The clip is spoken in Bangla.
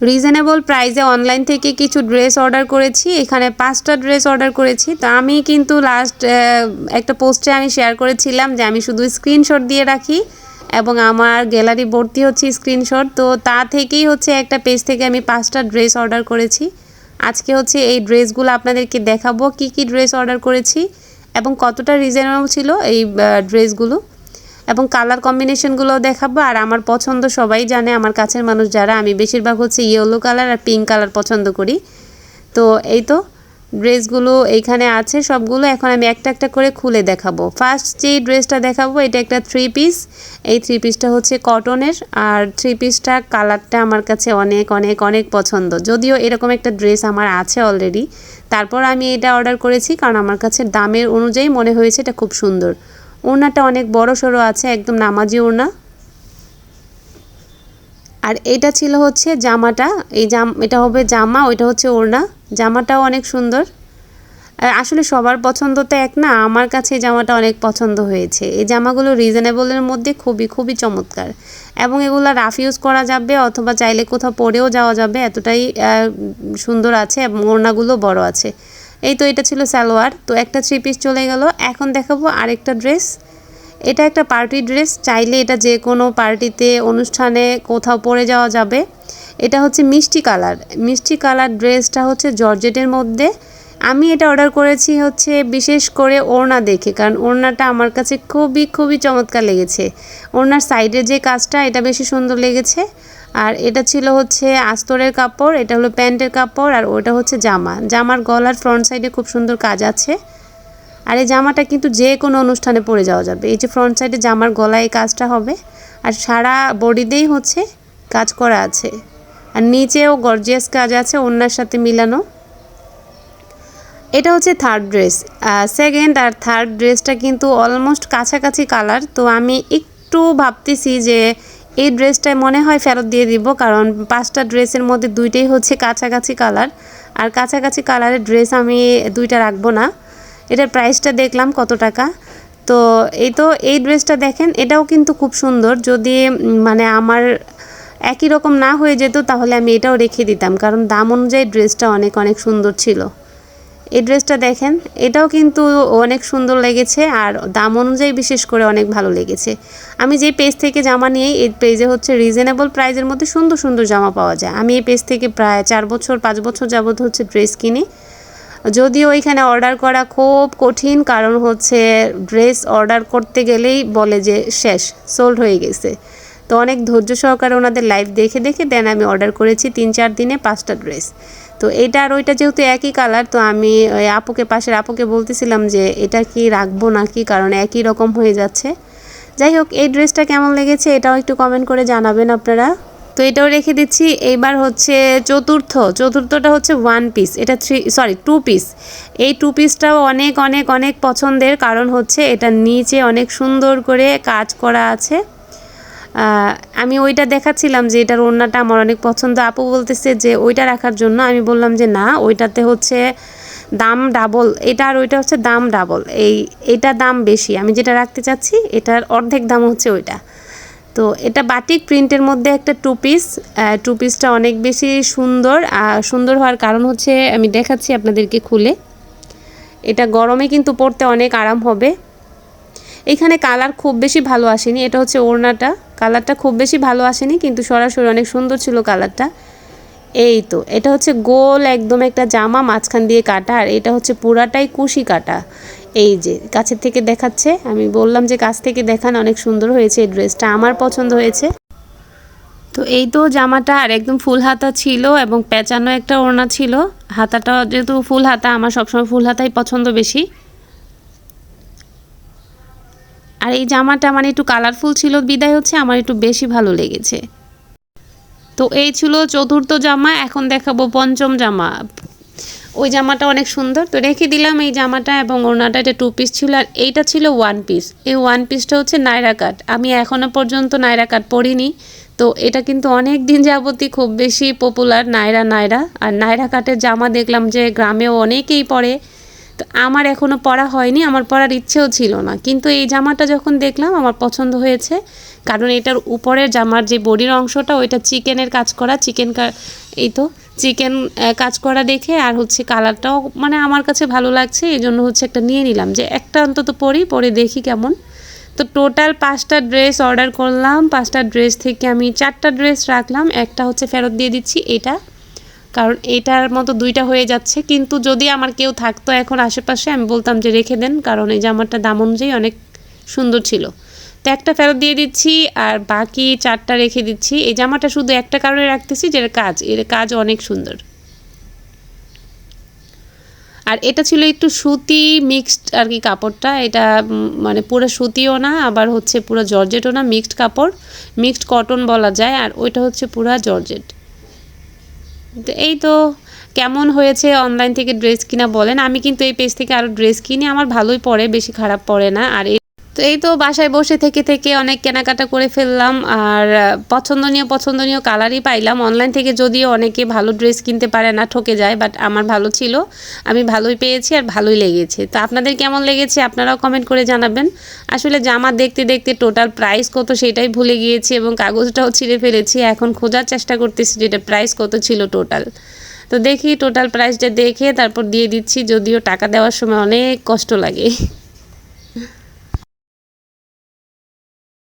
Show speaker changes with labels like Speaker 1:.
Speaker 1: রিজনেবল প্রাইসে অনলাইন থেকে কিছু ড্রেস অর্ডার করেছি, এখানে পাঁচটা ড্রেস অর্ডার করেছি। তো আমি কিন্তু লাস্ট একটা পোস্টে আমি শেয়ার করেছিলাম যে আমি শুধু স্ক্রিনশট দিয়ে রাখি এবং আমার গ্যালারি ভর্তি হচ্ছে স্ক্রিনশট তো তা থেকেই হচ্ছে একটা পেজ থেকে আমি পাঁচটা ড্রেস অর্ডার করেছি। আজকে হচ্ছে এই ড্রেসগুলো আপনাদেরকে দেখাবো, কি কি ড্রেস অর্ডার করেছি এবং কতটা রিজনেবল ছিল এই ড্রেসগুলো এবং কালার কম্বিনেশনগুলোও দেখাবো। আর আমার পছন্দ সবাই জানে, আমার কাছের মানুষ যারা, আমি বেশিরভাগ হচ্ছে ইয়েলো কালার আর পিঙ্ক কালার পছন্দ করি। তো এই তো ড্রেসগুলো এইখানে আছে, সবগুলো এখন আমি একটা একটা করে খুলে দেখাবো। ফার্স্ট যেই ড্রেসটা দেখাবো, এটা একটা থ্রি পিস এই থ্রি পিসটা হচ্ছে কটনের আর থ্রি পিসটা কালারটা আমার কাছে অনেক অনেক অনেক পছন্দ। যদিও এরকম একটা ড্রেস আমার আছে অলরেডি তারপর আমি এটা অর্ডার করেছি, কারণ আমার কাছে দামের অনুযায়ী মনে হয়েছে এটা খুব সুন্দর। ওড়নাটা অনেক বড় সড়ো আছে, একদম নামাজি ওড়না। আর এটা ছিল হচ্ছে জামাটা, এই জাম, এটা হবে জামা, ওইটা হচ্ছে ওড়না। জামাটাও অনেক সুন্দর। আর আসলে সবার পছন্দ তো এক না, আমার কাছে এই জামাটা অনেক পছন্দ হয়েছে। এই জামাগুলো রিজনেবলের মধ্যে খুবই খুবই চমৎকার। এবং এগুলো রাফ ইউজ করা যাবে, অথবা চাইলে কোথাও পরেও যাওয়া যাবে, এতটাই সুন্দর আছে এবং ওড়নাগুলো বড় আছে। এই তো এটা ছিল সালোয়ার। তো একটা থ্রি পিস চলে গেল। এখন দেখাবো আরেকটা ড্রেস এটা একটা পার্টি ড্রেস চাইলে এটা যে কোনো পার্টিতে অনুষ্ঠানে, কোথাও পরে যাওয়া যাবে। এটা হচ্ছে মিষ্টি কালার। মিষ্টি কালার ড্রেসটা হচ্ছে জর্জেটের মধ্যে। আমি এটা অর্ডার করেছি হচ্ছে বিশেষ করে ওড়না দেখে, কারণ ওড়নাটা আমার কাছে খুবই খুবই চমৎকার লেগেছে। ওড়নার সাইডের যে কাজটা, এটা বেশি সুন্দর লেগেছে। আর এটা ছিল হচ্ছে আস্তরের কাপড়, এটা হলো প্যান্টের কাপড় আর ওটা হচ্ছে জামা। জামার গলার ফ্রন্ট সাইডে খুব সুন্দর কাজ আছে। আর এই জামাটা কিন্তু যে কোনো অনুষ্ঠানে পরে যাওয়া যাবে। এই যে ফ্রন্ট সাইডে জামার গলায় এই কাজটা হবে। আর সারা বডিতেই হচ্ছে কাজ করা আছে। আর নিচেও গর্জিয়াস কাজ আছে অন্যার সাথে মিলানো। এটা হচ্ছে থার্ড ড্রেস সেকেন্ড আর থার্ড ড্রেসটা কিন্তু অলমোস্ট কাছাকাছি কালার তো আমি একটু ভাবতেছি যে এই ড্রেসটায় মনে হয় ফেরত দিয়ে দিব, কারণ পাঁচটা ড্রেসের মধ্যে দুইটাই হচ্ছে কাছাকাছি কালার আর কাছাকাছি কালারের ড্রেস আমি দুইটা রাখব না। এটার প্রাইসটা দেখলাম কত টাকা। তো এই তো, এই ড্রেসটা দেখেন, এটাও কিন্তু খুব সুন্দর। যদি মানে আমার একই রকম না হয়ে যেত, তাহলে আমি এটাও রেখে দিতাম, কারণ দাম অনুযায়ী ড্রেসটা অনেক অনেক সুন্দর ছিল। এই ড্রেসটা দেখেন, এটাও কিন্তু অনেক সুন্দর লেগেছে আর দাম অনুযায়ী বিশেষ করে অনেক ভালো লেগেছে। আমি যে পেজ থেকে জামা নিয়ে, এই পেজে হচ্ছে রিজনেবল প্রাইজের মধ্যে সুন্দর সুন্দর জামা পাওয়া যায়। আমি এই পেজ থেকে প্রায় চার বছর, পাঁচ বছর যাবত হচ্ছে ড্রেস কিনি। যদিও এখানে অর্ডার করা খুব কঠিন, কারণ হচ্ছে ড্রেস অর্ডার করতে গেলেই বলে যে শেষ সোল্ড হয়ে গেছে। তো অনেক ধৈর্য সহকারে ওনাদের লাইভ দেখে দেখে দেন আমি অর্ডার করেছি তিন চার দিনে পাঁচটা ড্রেস তো এটা আর ওইটা যেহেতু একই কালার তো আমি ওই আপুকে, পাশের আপুকে বলতেছিলাম যে এটা কি রাখব নাকি? কারণ একই রকম হয়ে যাচ্ছে। যাই হোক, এই ড্রেসটা কেমন লেগেছে এটাও একটু কমেন্ট করে জানাবেন আপনারা। তো এটাও রেখে দিচ্ছি, এইবার হচ্ছে চতুর্থ। চতুর্থটা হচ্ছে ওয়ান পিস এটা থ্রি সরি টু পিস এই টু পিসটাও অনেক অনেক অনেক পছন্দের। কারণ হচ্ছে এটা নিচে অনেক সুন্দর করে কাজ করা আছে। আমি ওইটা দেখাচ্ছিলাম যে এটার ওড়নাটা আমার অনেক পছন্দ। আপু বলতেছে যে ওইটা রাখার জন্য। আমি বললাম যে না, ওইটাতে হচ্ছে দাম ডাবল এটা আর ওইটা হচ্ছে দাম ডাবল এই, এটা দাম বেশি। আমি যেটা রাখতে চাচ্ছি, এটার অর্ধেক দাম হচ্ছে ওইটা। তো এটা বাটিক প্রিন্টের মধ্যে একটা টু পিস টু পিসটা অনেক বেশি সুন্দর। সুন্দর হওয়ার কারণ হচ্ছে, আমি দেখাচ্ছি আপনাদেরকে খুলে। এটা গরমে কিন্তু পরতে অনেক আরাম হবে। এখানে কালার খুব বেশি ভালো আসেনি। এটা হচ্ছে ওড়নাটা। কালারটা খুব বেশি ভালো আসেনি, কিন্তু সরাসরি অনেক সুন্দর ছিল কালারটা এই তো, এটা হচ্ছে গোল একদম একটা জামা মাঝখান দিয়ে কাটা, আর এটা হচ্ছে পুরাটাই কুশি কাটা। এই যে, কাছের থেকে দেখাচ্ছে, আমি বললাম যে কাছ থেকে দেখান, অনেক সুন্দর হয়েছে এই ড্রেসটা আমার পছন্দ হয়েছে। তো এই তো জামাটা, আর একদম ফুল হাতা ছিল এবং পেঁচানো একটা ওড়না ছিল। হাতাটা যেহেতু ফুল হাতা, আমার সবসময় ফুল হাতাই পছন্দ বেশি। আর এই জামাটা মানে একটু কালারফুল ছিল, বিদায় হচ্ছে, আমার একটু বেশি ভালো লেগেছে। তো এই ছিল চতুর্থ জামা, এখন দেখাবো পঞ্চম জামা। ওই জামাটা অনেক সুন্দর, তো রেখে দিলাম এই জামাটা এবং ওনাটা এটা টু পিস ছিল, আর এইটা ছিল ওয়ান পিস এই ওয়ান পিসটা হচ্ছে নায়রা কাট আমি এখনও পর্যন্ত নায়রা কাট পরিনি, তো এটা কিন্তু অনেক দিন যাবতই খুব বেশি পপুলার নায়রা নায়রা। আর নায়রা কাটের জামা দেখলাম যে গ্রামেও অনেকেই পরে তো আমার এখনও পরা হয়নি, আমার পরার ইচ্ছেও ছিল না। কিন্তু এই জামাটা যখন দেখলাম, আমার পছন্দ হয়েছে। কারণ এটার উপরের জামার যে বডির অংশটা, ওইটা চিকেনের কাজ করা, চিকেন এই তো, চিকেন কাজ করা দেখে আর হচ্ছে কালারটাও মানে আমার কাছে ভালো লাগছে, এই জন্য হচ্ছে একটা নিয়ে নিলাম। যে একটা অন্তত পরি, পরে দেখি কেমন। তো টোটাল পাঁচটা ড্রেস অর্ডার করলাম, পাঁচটা ড্রেস থেকে আমি চারটা ড্রেস রাখলাম, একটা হচ্ছে ফেরত দিয়ে দিচ্ছি, এটা কারণ এটার মতো দুইটা হয়ে যাচ্ছে। কিন্তু যদি আমার কেউ থাকতো এখন আশেপাশে, আমি বলতাম যে রেখে দেন, কারণ এই জামাটা দাম অনুযায়ী অনেক সুন্দর ছিল। তো একটা ফেরত দিয়ে দিচ্ছি, আর বাকি চারটা রেখে দিচ্ছি। এই জামাটা শুধু একটা কারণে রাখতেছি যেটা কাজ, এর কাজ অনেক সুন্দর। আর এটা ছিল একটু সুতি মিক্সড আর কি কাপড়টা। এটা মানে পুরো সুতিও না, আবার হচ্ছে পুরো জর্জেটও না মিক্সড কাপড়। মিক্সড কটন বলা যায়, আর ওইটা হচ্ছে পুরা জর্জেট। এই তো কেমন হয়েছে অনলাইন থেকে ড্রেস কিনা বলেন, আমি কিন্তু এই পেজ থেকে আরও ড্রেস কিনি, আমার ভালোই পড়ে, বেশি খারাপ পড়ে না। আর তো এই তো বাসায় বসে থেকে থেকে অনেক কেনাকাটা করে ফেললাম আর পছন্দনীয় পছন্দনীয় কালারই পাইলাম। অনলাইন থেকে যদিও অনেকে ভালো ড্রেস কিনতে পারে না, ঠকে যায় বাট আমার ভালো ছিল। আমি ভালোই পেয়েছি আর ভালোই লেগেছে। তো আপনাদের কেমন লেগেছে আপনারাও কমেন্ট করে জানাবেন। আসলে জামা দেখতে দেখতে টোটাল প্রাইস কত সেটাই ভুলে গিয়েছি এবং কাগজটাও ছিঁড়ে ফেলেছি। এখন খোঁজার চেষ্টা করতেছি যেটা প্রাইস কত ছিল টোটাল তো দেখি টোটাল প্রাইসটা দেখে তারপর দিয়ে দিচ্ছি, যদিও টাকা দেওয়ার সময় অনেক কষ্ট লাগে।